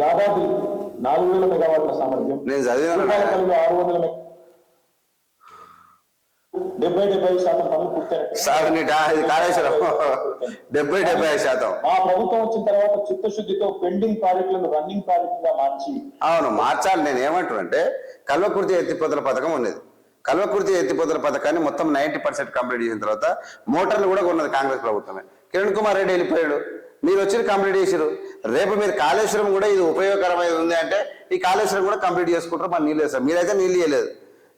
యాదాద్రి నాలుగు వేల మెగావాట్ల సామర్థ్యం. ఆరు వందల డెబ్బై డెబ్బై శాతం పనులు డెబ్బై డెబ్బై శాతం. మా ప్రభుత్వం వచ్చిన తర్వాత చిత్తశుద్ధితో పెండింగ్ ప్రాజెక్టులను రన్నింగ్ ప్రాజెక్టుగా మార్చి అవును మార్చాలి. నేను ఏమంటున్నానంటే కల్వకుర్తి ఎత్తిపోతల పథకం ఉన్నది. కల్వకుర్తి ఎత్తిపోతల పథకాన్ని మొత్తం నైన్టీ పర్సెంట్ కంప్లీట్ చేసిన తర్వాత మోటార్లు కూడా కొన్నది కాంగ్రెస్ ప్రభుత్వమే. కిరణ్ కుమార్ రెడ్డి వెళ్ళిపోయాడు. మీరు వచ్చి కంప్లీట్ చేసారు. రేపు మీరు కాళేశ్వరం కూడా ఇది ఉపయోగకరమైనది ఉంది అంటే ఈ కాళేశ్వరం కూడా కంప్లీట్ చేసుకుంటారు మన నీళ్ళు వేస్తారు మీరైతే నీళ్ళు ఇవ్వలేదు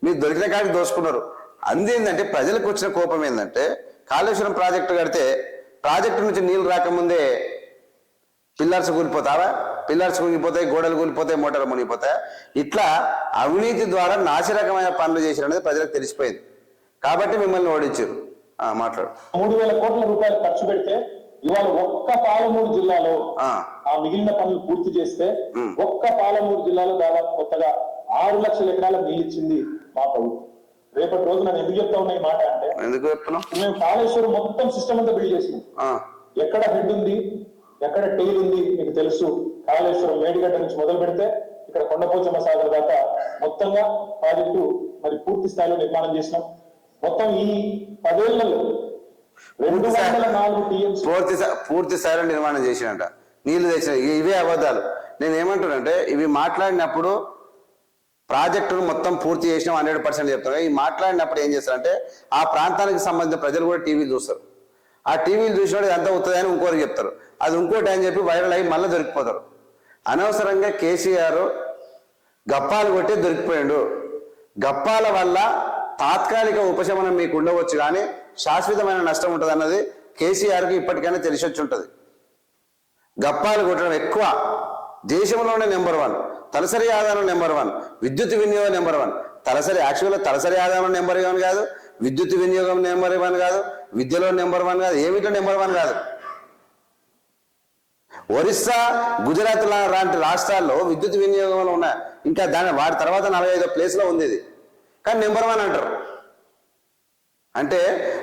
మీరు దొరికిన కాడికి దోసుకున్నారు. అందేందంటే ప్రజలకు వచ్చిన కోపం ఏంటంటే కాళేశ్వరం ప్రాజెక్టు కడితే ప్రాజెక్టు నుంచి నీళ్ళు రాకముందే పిల్లర్స్ కూలిపోతావా? పిల్లర్స్ కూలిపోతాయి గోడలు కూలిపోతాయి మోటార్లు మునిగిపోతాయి. ఇట్లా అవినీతి ద్వారా నాశరకమైన పనులు చేశారు అనేది ప్రజలకు తెలిసిపోయింది. కాబట్టి మిమ్మల్ని ఓడించారు. ఆ, మాట్లాడు. మూడు వేల కోట్ల రూపాయలు ఖర్చు పెడితే ఇవాళ ఒక్క పాలమూరు జిల్లాలో ఆ, మిగిలిన పనులు పూర్తి చేస్తే ఒక్క పాలమూరు జిల్లాలో దాదాపు కొత్తగా ఆరు లక్షల ఎకరాల నీళ్ళు ఇచ్చింది మా ప్రభుత్వం. రేపటి రోజు నేను ఎందుకు చెప్తా ఉన్నా ఈ మాట అంటే ఎందుకు మేము కాళేశ్వరం మొత్తం సిస్టమ్ అంతా బిల్డ్ చేసినాం. ఎక్కడ హెడ్ ఉంది ఎక్కడ టెయిల్ ఉంది మీకు తెలుసు. కాళేశ్వరం మేడిగడ్డ నుంచి మొదలు పెడితే ఇక్కడ కొండపోచమ్మ సాగర్ దాకా మొత్తంగా ప్రాజెక్టు మరి పూర్తి స్థాయిలో నిర్మాణం చేసినాం. మొత్తం ఈ పదేళ్ళలో పూర్తి పూర్తి స్థాయిలో నిర్మాణం చేసినట. నీళ్ళు తెచ్చిన ఇవే అబద్ధాలు. నేను ఏమంటున్నానంటే ఇవి మాట్లాడినప్పుడు ప్రాజెక్టును మొత్తం పూర్తి చేసినాం హండ్రెడ్ పర్సెంట్ చెప్తాను ఈ మాట్లాడినప్పుడు ఏం చేస్తారంటే ఆ ప్రాంతానికి సంబంధించిన ప్రజలు కూడా టీవీలు చూస్తారు. ఆ టీవీలు చూసినప్పుడు ఇదంతా అని ఇంకోరికి చెప్తారు. అది ఇంకోటి అని చెప్పి వైరల్ అయ్యి మళ్ళీ దొరికిపోతారు. అనవసరంగా కేసీఆర్ గప్పాలు కొట్టి దొరికిపోయాడు. గప్పాల వల్ల తాత్కాలిక ఉపశమనం మీకు ఉండవచ్చు కానీ శాశ్వతమైన నష్టం ఉంటుంది అన్నది కేసీఆర్కి ఇప్పటికైనా తెలిసి వచ్చి ఉంటుంది గప్పాలు కొట్టడం ఎక్కువ దేశంలోనే నెంబర్ వన్ తలసరి ఆదాయం నెంబర్ వన్ విద్యుత్ వినియోగం నెంబర్ వన్. తలసరి యాక్చువల్గా తలసరి ఆదాయం నెంబర్ వన్ కాదు విద్యుత్ వినియోగం నెంబర్ వన్ కాదు విద్యలో నెంబర్ వన్ కాదు ఏమిటో నెంబర్ వన్ కాదు. ఒరిస్సా గుజరాత్ లాంటి రాష్ట్రాల్లో విద్యుత్ వినియోగంలో ఉన్నాయి ఇంకా దాని వాటి తర్వాత నలభై ఐదో ప్లేస్లో ఉంది ఇది. కానీ నెంబర్ వన్ అంటారు. అంటే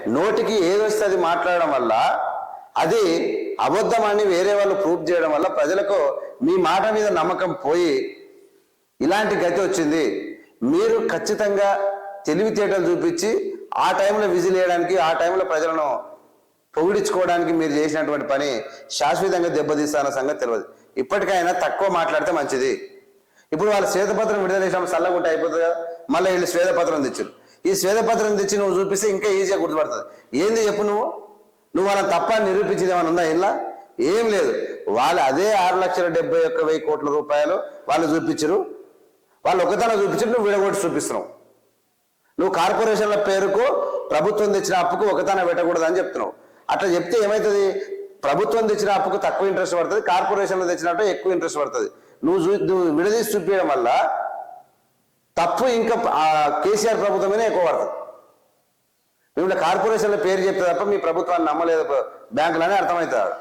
నోటికి ఏది వస్తే అది మాట్లాడడం వల్ల అది అబద్ధమని వేరే వాళ్ళు ప్రూఫ్ చేయడం వల్ల ప్రజలకు మీ మాట మీద నమ్మకం పోయి ఇలాంటి గతి వచ్చింది. మీరు ఖచ్చితంగా తెలివితేటలు చూపించి ఆ టైంలో విజిల్ వేయడానికి ఆ టైంలో ప్రజలను పొగిడించుకోవడానికి మీరు చేసినటువంటి పని శాశ్వతంగా దెబ్బతీస్తాన సంగతి తెలియదు. ఇప్పటికైనా తక్కువ మాట్లాడితే మంచిది. ఇప్పుడు వాళ్ళ శ్వేతపత్రం విడుదల చేసినప్పుడు చల్లగుంటే అయిపోతుంది? కదా మళ్ళీ వీళ్ళు శ్వేతపత్రం తెచ్చారు. ఈ శ్వేతపత్రం తెచ్చి నువ్వు చూపిస్తే ఇంకా ఈజీగా గుర్తుపడుతుంది. ఏంది చెప్పు నువ్వు? నువ్వు అలా తప్ప నిరూపించింది ఏమైనా ఉందా ఇలా ఏం లేదు. వాళ్ళు అదే ఆరు లక్షల డెబ్బై ఒక్క వెయ్యి కోట్ల రూపాయలు వాళ్ళు చూపించరు. వాళ్ళు ఒకతనం చూపించరు నువ్వు విడగొట్టి చూపిస్తున్నావు. నువ్వు కార్పొరేషన్ల పేరుకు ప్రభుత్వం తెచ్చిన అప్పుకు ఒకతన పెట్టకూడదు అని చెప్తున్నావు. అట్లా చెప్తే ఏమవుతుంది ప్రభుత్వం తెచ్చిన అప్పుకు తక్కువ ఇంట్రెస్ట్ పడుతుంది కార్పొరేషన్లో తెచ్చినట్టు ఎక్కువ ఇంట్రెస్ట్ పడుతుంది. నువ్వు చూ నువ్వు విడదీసి చూపించడం వల్ల తప్పు ఇంకా కేసీఆర్ ప్రభుత్వమే ఎక్కువ పడుతుంది మిమ్మల్ని కార్పొరేషన్ల పేరు చెప్తే తప్ప మీ ప్రభుత్వాన్ని నమ్మలేదు బ్యాంకులని అర్థమవుతుంది